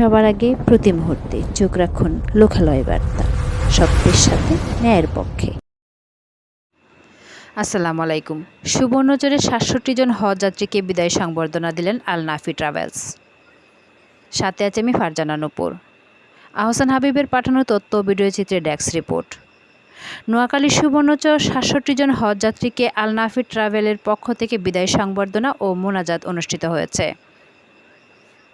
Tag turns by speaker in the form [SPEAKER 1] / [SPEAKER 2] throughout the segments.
[SPEAKER 1] সবার আগে প্রতি মুহূর্তে চোখ রাখুন লোকালয় বার্তা সত্যের সাথে ন্যায়ের পক্ষে। আসসালামু আলাইকুম। সুবর্ণচরে সাতষট্টি জন হজ যাত্রীকে বিদায় সংবর্ধনা দিলেন আল নাফি ট্রাভেলস। সাথে আছে আমি ফারজানা নূপুর। আহসান হাবিবের পাঠানো তথ্য ভিডিও চিত্রে ডেস্ক রিপোর্ট। নোয়াখালী সুবর্ণচর সাতষট্টি জন হজ যাত্রীকে আল নাফি ট্রাভেলের পক্ষ থেকে বিদায় সংবর্ধনা ও মোনাজাত অনুষ্ঠিত হয়েছে।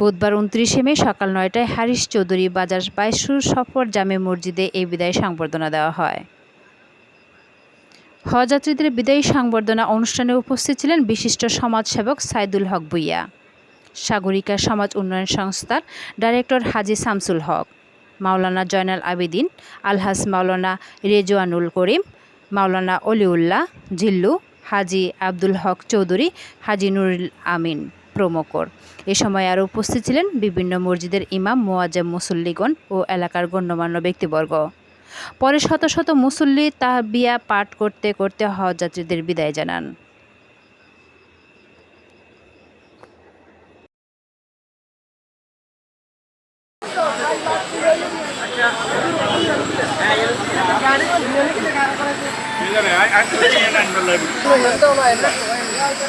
[SPEAKER 1] বুধবার উনত্রিশে মে সকাল নয়টায় হারিস চৌধুরী বাজার বাইশুর সফর জামে মসজিদে এই বিদায় সংবর্ধনা দেওয়া হয়। হজযাত্রীদের বিদায়ী সংবর্ধনা অনুষ্ঠানে উপস্থিত ছিলেন বিশিষ্ট সমাজসেবক সাইদুল হক ভুইয়া, সাগরিকা সমাজ উন্নয়ন সংস্থার ডাইরেক্টর হাজি শামসুল হক, মাওলানা জয়নাল আবেদিন, আলহাজ মাওলানা রেজওয়ানুল করিম, মাওলানা অলিউল্লাহ, জিল্লু, হাজি আব্দুল হক চৌধুরী, হাজি নুরুল আমিন। প্রমুখর এ সময় আরও উপস্থিত ছিলেন বিভিন্ন মসজিদের ইমাম, মোয়াজ্জেম, মুসল্লিগণ ও এলাকার গণ্যমান্য ব্যক্তিবর্গ। পরে শত শত মুসল্লি তাহবিয়া পাঠ করতে করতে হজযাত্রীদের বিদায় জানান।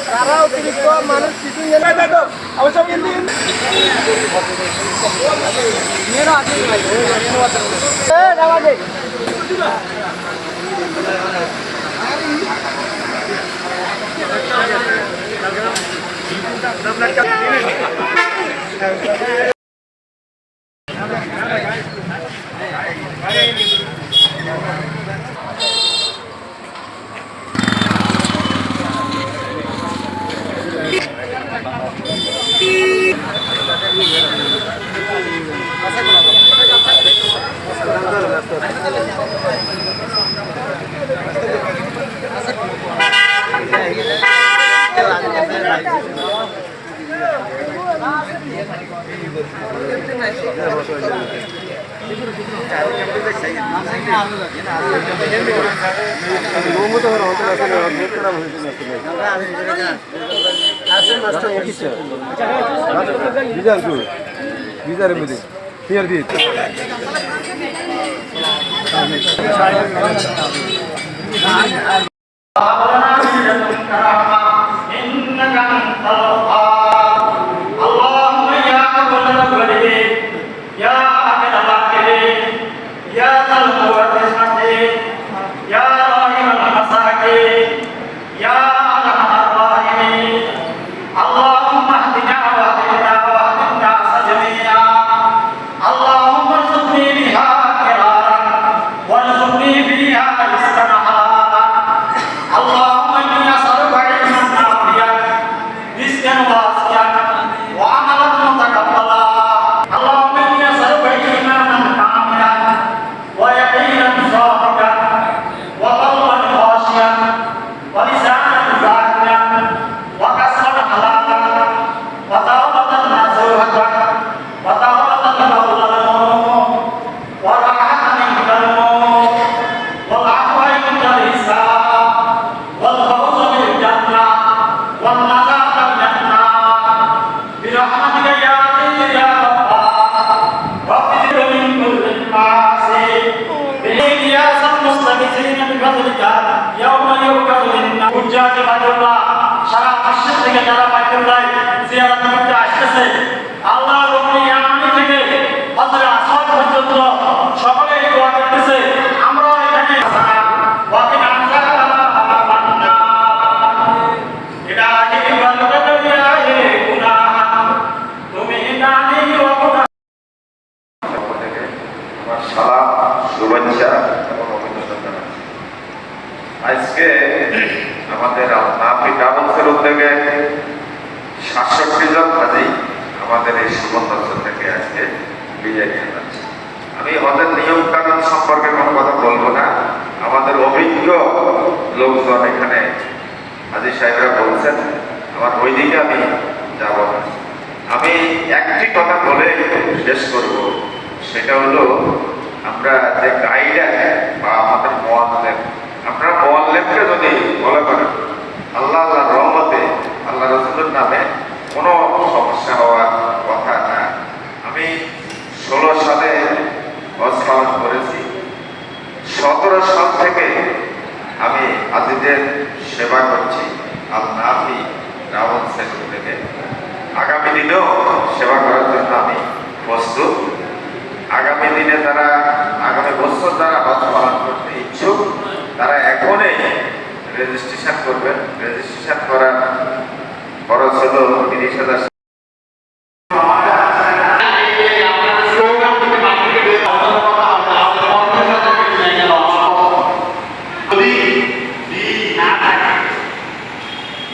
[SPEAKER 2] তারা অতিরিক্ত মানুষ কিছু অবশ্য কিন্তু
[SPEAKER 3] বিজার মধ্যে ফের দিয়ে
[SPEAKER 4] Thank you. সারা বিশ্ব থেকে যারা বাইতুল্লাহ জিয়ারত করতে আসতেছে আল্লাহ আমার
[SPEAKER 5] সালাম, শুভেচ্ছা এবং অভিনন্দন। জানাচ্ছি আজকে আমাদের নাফি ট্রাভেলসের উদ্যোগে সাতষট্টি জন হাজি আমাদের এই সুবর্ণচর থেকে আজকে বিজয় যাচ্ছে। আমি আমাদের নিয়ম কানুন সম্পর্কে কোনো কথা বলব না। আমাদের অভিজ্ঞ লোকজন এখানে হাজি সাহেবরা বলছেন, আমার ওই দিকে আমি যাব আমি একটি কথা বলে শেষ করব। সেটা হলো আমরা যে গাইডা বা আমাদের মোয়াল্লেম আপনারা মোয়াল্লেমকে যদি মনে করেন, আল্লাহ আল্লাহ রহমতে, আল্লাহ রসুলের নামে কোনো সমস্যা হওয়ার কথা না। আমি ষোলো সালে হজ পালন করেছি। সতেরো সাল থেকে আমি আজিদের সেবা করছি আল নাফি রাবণ সেন্টার থেকে। আগামী দিনেও সেবা করার জন্য আমি প্রস্তুত। আগামী দিনে তারা আগামী বছর তারা হজ পালন করতে ইচ্ছুক, তারা এখনই রেজিস্ট্রেশন করবেন। রেজিস্ট্রেশন করার খরচ হলো তিরিশ হাজার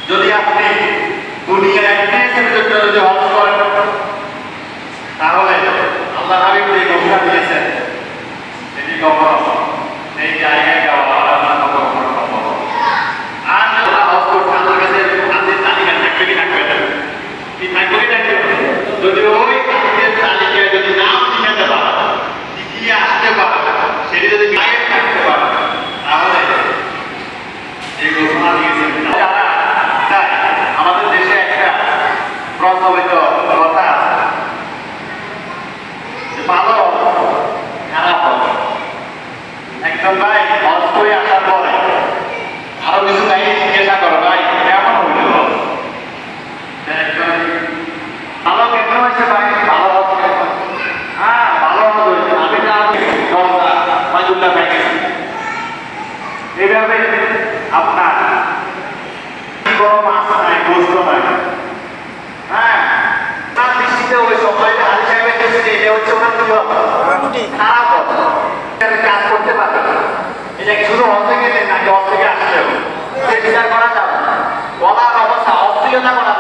[SPEAKER 6] যদি আপনি একটা তাহলে আল্লাহ হাবিব যে ঘোষণা দিয়েছেন এটি কখনো এই জায়গায় যাওয়া আল্লাহ কখনো সম্ভব হবে না। আর যারা হজ করছে আমার কাছে হাতের তালিকা থাকবে কি থাকবে না কি থাকবে কি থাকবে না? যদি ওই হাতের তালিকায় যদি নাম লিখাতে পারে লিখিয়ে আসতে পারে সেটি যদি গায়ে থাকতে পারে তাহলে এই ঘোষণা দিয়েছেন যারা চায় আমাদের দেশে একটা প্রচলিত কথা আছে যে ভালো খারাপ হবে একদম ভাই হজ করে আসার পরে আরও কিছু তাই জিজ্ঞাসা করো ভাই কেমন হইল একদম ভালো কেন হয়েছে ভাই ভালো হজ কেমন? হ্যাঁ ভালো হজ হয়েছে আমি না দশটা পাঁচুল্লাহ ভাই গেছি এইভাবে আপনার কোনো মাছ নাই গোস্ত নাই। হ্যাঁ তার দৃষ্টিতে ওই সময়টা আলী সাহেবের কাছে এটা হচ্ছে ওনার কি খারাপ কাজ করতে পারবে। এটা শুধু থেকে নেই নাকি হজ থেকে আসতে হবে সে বিচার করা যাবে বলার অবস্থা অস্থিরতা করা